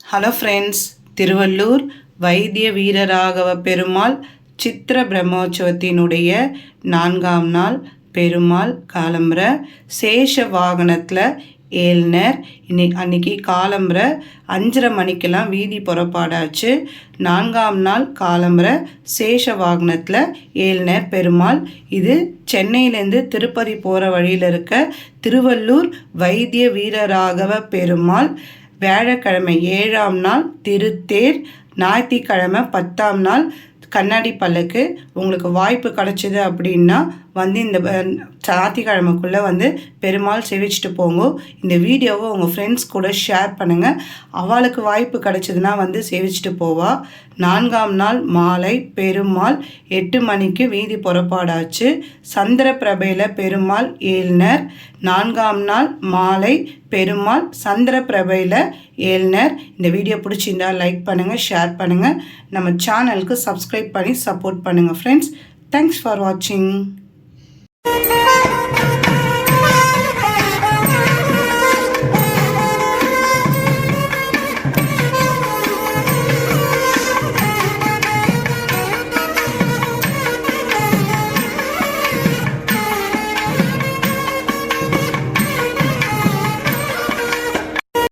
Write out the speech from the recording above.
Hello friends Tiruvallur வைத்திய வீரராகவ பெருமாள் சித்திர பிரம்மோற்சவத்தினுடைய நான்காம் நாள் பெருமாள் காலம்புற சேஷ வாகனத்தில் ஏழ்னர் இன்னை அன்னைக்கு காலம்புற அஞ்சரை மணிக்கெல்லாம் வீதி புறப்பாடாச்சு நான்காம் நாள் காலம்புற சேஷ வாகனத்தில் ஏழ்னர் பெருமாள் இது சென்னையிலேருந்து திருப்பதி போகிற வழியில் இருக்க திருவள்ளூர் வைத்திய வீரராகவ பெருமாள் வியாழக்கிழமை ஏழாம் நாள் திருத்தேர் ஞாயிற்றுக்கிழமை பத்தாம் நாள் கண்ணாடி பல்லுக்கு உங்களுக்கு வாய்ப்பு கிடச்சிது அப்படின்னா வந்து இந்த ஞாயிற்றுக்கிழமைக்குள்ளே வந்து பெருமாள் செவிச்சிட்டு போங்க. இந்த வீடியோவை உங்கள் ஃப்ரெண்ட்ஸ் கூட ஷேர் பண்ணுங்கள் அவளுக்கு வாய்ப்பு கிடச்சிதுன்னா வந்து சேவிச்சிட்டு போவா. நான்காம் நாள் மாலை பெருமாள் எட்டு மணிக்கு வீதி புறப்பாடாச்சு. சந்திர பிரபையில் பெருமாள் ஏழ்னர். நான்காம் நாள் மாலை பெருமாள் சந்திர பிரபையில் ஏழ்னர். இந்த வீடியோ பிடிச்சிருந்தா லைக் பண்ணுங்கள் ஷேர் பண்ணுங்கள் நம்ம சேனலுக்கு சப்ஸ்கிரைப் பண்ணி சப்போர்ட் பண்ணுங்கள் ஃப்ரெண்ட்ஸ் தேங்க்ஸ் ஃபார் வாட்சிங்